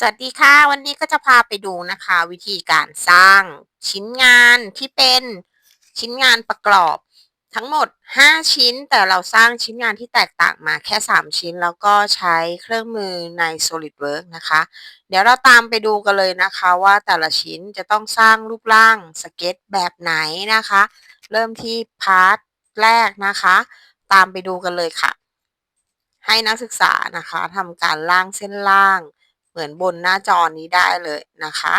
สวัสดีค่ะ วันนี้ก็จะพาไปดูนะคะ วิธีการสร้างชิ้นงานที่เป็นชิ้นงานประกอบ ทั้งหมด 5 ชิ้นแต่เราสร้างชิ้นงานที่แตกต่างมาแค่ 3 ชิ้น แล้วก็ใช้เครื่องมือใน SolidWorks นะคะ เดี๋ยวเราตามไปดูกันเลยนะคะว่าแต่ละชิ้นจะต้องสร้างรูปร่างสเก็ตแบบไหนนะคะ เริ่มที่พาร์ทแรกนะคะ ตามไปดูกันเลยค่ะ ให้นักศึกษานะคะทำการล่างเส้นล่าง เหมือนบนหน้าจอนี้ได้เลยนะคะ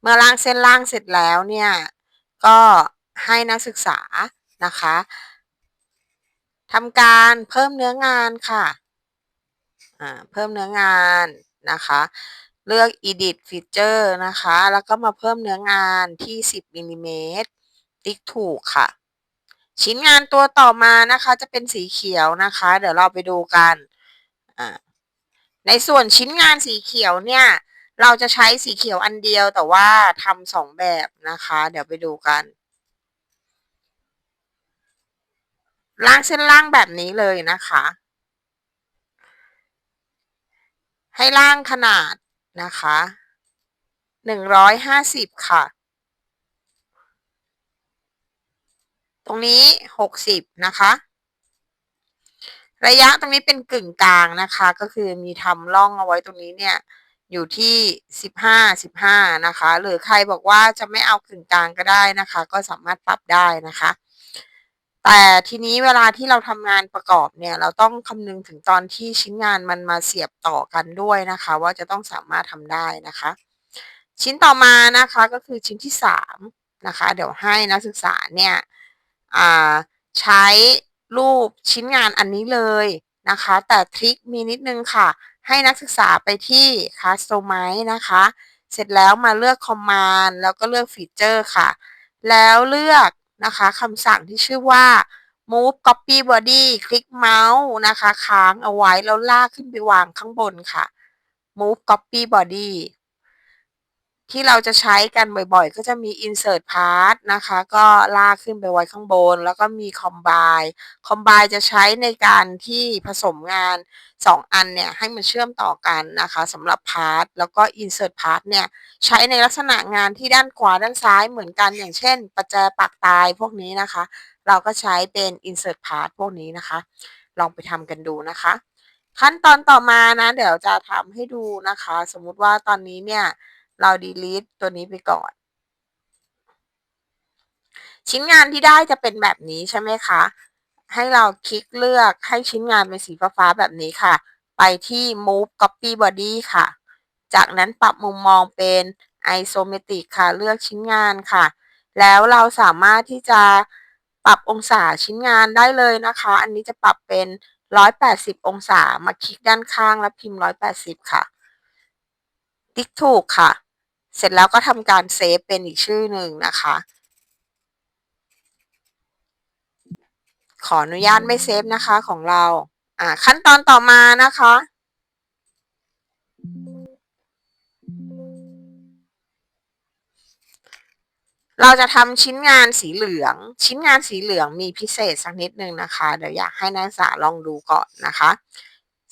เมื่อล่างเส้นล่างเสร็จแล้วเนี่ยก็ให้นักศึกษานะคะทำการเพิ่มเนื้องานค่ะเพิ่มเนื้องานนะคะ เลือก edit feature นะคะ แล้วก็มาเพิ่มเนื้องานที่ 10มิลลิเมตรติ๊กถูกค่ะ ชิ้นงานตัวต่อมานะคะ จะเป็นสีเขียวนะคะ เดี๋ยวเราไปดูกัน ในส่วนชิ้นงานสีเขียวเนี่ย เราจะใช้สีเขียวอันเดียวแต่ว่าทำสองแบบนะคะ เดี๋ยวไปดูกันล่างเส้นล่างแบบนี้เลยนะคะ ให้ล่างขนาดนะคะหนึ่งร้อยห้าสิบค่ะ ตรงนี้หกสิบนะคะ ระยะตรงนี้เป็นกึ่งกลางนะคะ ก็คือมีทำร่องเอาไว้ตรงนี้เนี่ยอยู่ที่สิบห้าสิบห้านะคะ หรือใครบอกว่าจะไม่เอากึ่งกลางก็ได้นะคะ ก็สามารถปรับได้นะคะ แต่ทีนี้เวลาที่เราทำงานประกอบเนี่ย เราต้องคำนึงถึงตอนที่ชิ้นงานมันมาเสียบต่อกันด้วยนะคะ ว่าจะต้องสามารถทำได้นะคะ ชิ้นต่อมานะคะก็คือชิ้นที่สามนะคะ เดี๋ยวให้นักศึกษาเนี่ยใช้ รูปชิ้นงานอันนี้เลยนะคะ แต่ทริคมีนิดนึงค่ะ ให้นักศึกษาไปที่ Customize นะคะ เสร็จแล้วมาเลือก Command แล้วก็เลือก Feature ค่ะ แล้วเลือกนะคะคำสั่งที่ชื่อว่า move copy body คลิกเมาส์นะคะ ค้างเอาไว้แล้วลากขึ้นไปวางข้างบนค่ะ move copy body ที่เราจะใช้กันบ่อยๆ ก็จะมี insert part นะคะ ก็ลากขึ้นไปไว้ข้างบน แล้วก็มี combine combine จะใช้ในการที่ผสมงาน 2 อันเนี่ย ให้มันเชื่อมต่อกันนะคะสำหรับ part แล้วก็ insert part เนี่ย ใช้ในลักษณะงานที่ด้านขวาด้านซ้ายเหมือนกันอย่างเช่น ประแจปากตายพวกนี้นะคะ เราก็ใช้เป็น insert part พวกนี้นะคะ ลองไปทำกันดูนะคะ ขั้นตอนต่อมานะ เดี๋ยวจะทำให้ดูนะคะ สมมติว่าตอนนี้เนี่ย เรา delete ตัวนี้ไปก่อน ชิ้นงานที่ได้จะเป็นแบบนี้ใช่ไหมคะ ให้เราคลิกเลือกให้ชิ้นงานเป็นสีฟ้าๆแบบนี้ค่ะ ไปที่ move copy body ค่ะ จากนั้นปรับมุมมองเป็น isometric ค่ะ เลือกชิ้นงานค่ะ แล้วเราสามารถที่จะปรับองศาชิ้นงานได้เลยนะคะ อันนี้จะปรับเป็น 180 องศา มาคลิกด้านข้างแล้วพิมพ์ 180 ค่ะ ติ๊กถูกค่ะ เสร็จแล้วก็ทำการเซฟเป็นอีกชื่อหนึ่งนะคะ ขออนุญาตไม่เซฟนะคะของเรา อ่า ขั้นตอนต่อมานะคะ เราจะทำชิ้นงานสีเหลือง ชิ้นงานสีเหลืองมีพิเศษสักนิดนึงนะคะ เดี๋ยวอยากให้นักศึกษาลองดูก่อนนะคะ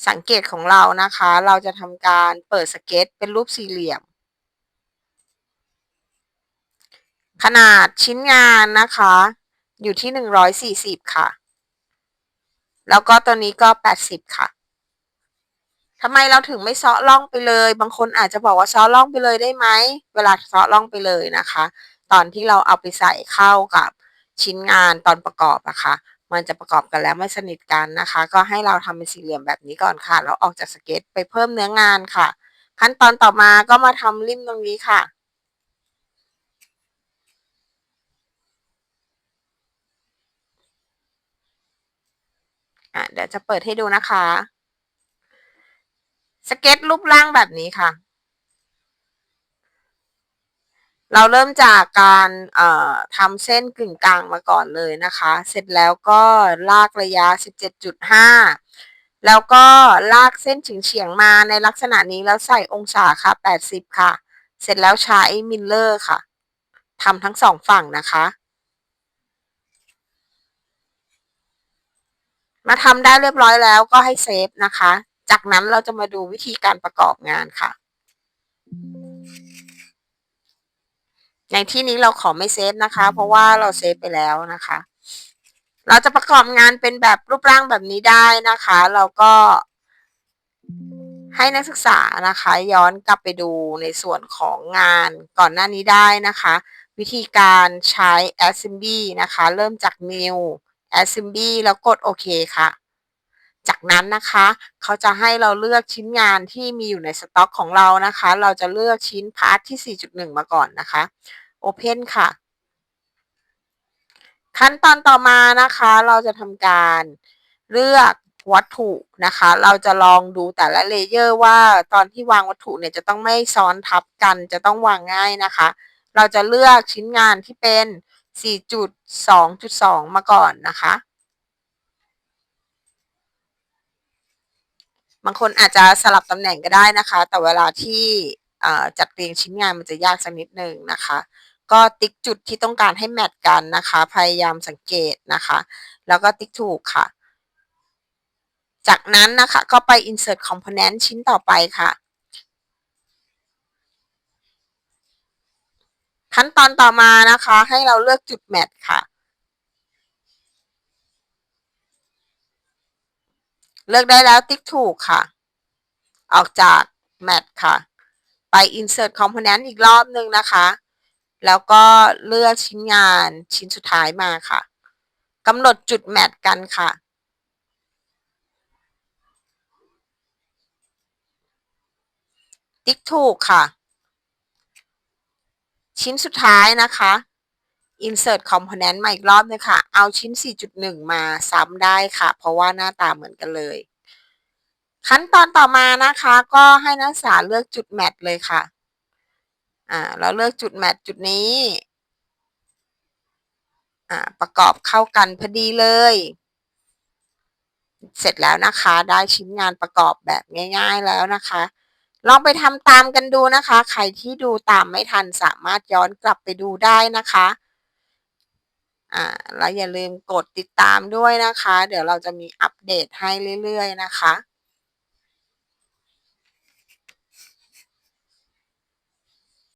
สังเกตของเรานะคะ เราจะทำการเปิดสเก็ตเป็นรูปสี่เหลี่ยม ขนาดชิ้นงานนะคะ อยู่ที่หนึ่งร้อยสี่สิบค่ะ แล้วก็ตัวนี้ก็แปดสิบค่ะทำไมเราถึงไม่ซ้อล่องไปเลย บางคนอาจจะบอกว่าซ้อล่องไปเลยได้ไหม เวลาซ้อล่องไปเลยนะคะ ตอนที่เราเอาไปใส่เข้ากับชิ้นงานตอนประกอบอะคะ่ะ มันจะประกอบกันแล้วไม่สนิทกันนะคะ ก็ให้เราทำเป็นสี่เหลี่ยมแบบนี้ก่อนค่ะ แล้วออกจากสเก็ตไปเพิ่มเนื้องานค่ะ ขั้นตอนต่อมาก็มาทำริมตรงนี้ค่ะะเดี๋ยวจะเปิดให้ดูนะคะ สเก็ตรูปร่างแบบนี้ค่ะ เราเริ่มจากการทำเส้นกึ่งกลางมาก่อนเลยนะคะ เสร็จแล้วก็ลากระยะ 17.5 แล้วก็ลากเส้นเฉียงๆมาในลักษณะนี้แล้วใส่องศาค่ะ 80 ค่ะ เสร็จแล้วใช้มิลเลอร์ค่ะทำทั้งสองฝั่งนะคะ มาทำได้เรียบร้อยแล้วก็ให้เซฟนะคะ จากนั้นเราจะมาดูวิธีการประกอบงานค่ะ ในที่นี้เราขอไม่เซฟนะคะ เพราะว่าเราเซฟไปแล้วนะคะ เราจะประกอบงานเป็นแบบรูปร่างแบบนี้ได้นะคะ เราก็ให้นักศึกษานะคะ ย้อนกลับไปดูในส่วนของงานก่อนหน้านี้ได้นะคะ วิธีการใช้ assembly นะคะ เริ่มจาก new assembly แล้วกดโอเคค่ะ จากนั้นนะคะ เขาจะให้เราเลือกชิ้นงานที่มีอยู่ในสต็อกของเรานะคะ เราจะเลือกชิ้นพาร์ทที่ 4.1 มาก่อนนะคะ Open ค่ะ ขั้นตอนต่อมานะคะ เราจะทำการเลือกวัตถุนะคะ เราจะลองดูแต่ละเลเยอร์ว่าตอนที่วางวัตถุเนี่ยจะต้องไม่ซ้อนทับกัน จะต้องวางง่ายนะคะ เราจะเลือกชิ้นงานที่เป็น 4.2.2 มาก่อนนะคะ บางคนอาจจะสลับตำแหน่งก็ได้นะคะ แต่เวลาที่จัดเรียงชิ้นงานมันจะยากสักนิดนึงนะคะ ก็ติ๊กจุดที่ต้องการให้แมทกันนะคะ พยายามสังเกตนะคะ แล้วก็ติ๊กถูกค่ะ จากนั้นนะคะก็ไป insert component ชิ้นต่อไปค่ะ ขั้นตอนต่อมานะคะ ให้เราเลือกจุดแมทค่ะ เลือกได้แล้วติ๊กถูกค่ะ ออกจากแมทค่ะ ไป insert component อีกรอบหนึ่งนะคะ แล้วก็เลือกชิ้นงานชิ้นสุดท้ายมาค่ะกำหนดจุดแมทกันค่ะติ๊กถูกค่ะ ชิ้นสุดท้ายนะคะ insert component มาอีกรอบนึงค่ะ เอาชิ้น 4.1 มาซ้ำได้ค่ะ เพราะว่าหน้าตาเหมือนกันเลย ขั้นตอนต่อมานะคะ ก็ให้นักศึกษาเลือกจุดแมทเลยค่ะ อ่าเราเลือกจุดแมทจุดนี้ อ่าประกอบเข้ากันพอดีเลย เสร็จแล้วนะคะ ได้ชิ้นงานประกอบแบบง่าย ๆแล้วนะคะ ลองไปทำตามกันดูนะคะ ใครที่ดูตามไม่ทันสามารถย้อนกลับไปดูได้นะคะอ่าแล้วอย่าลืมกดติดตามด้วยนะคะ เดี๋ยวเราจะมีอัปเดตให้เรื่อยๆนะคะ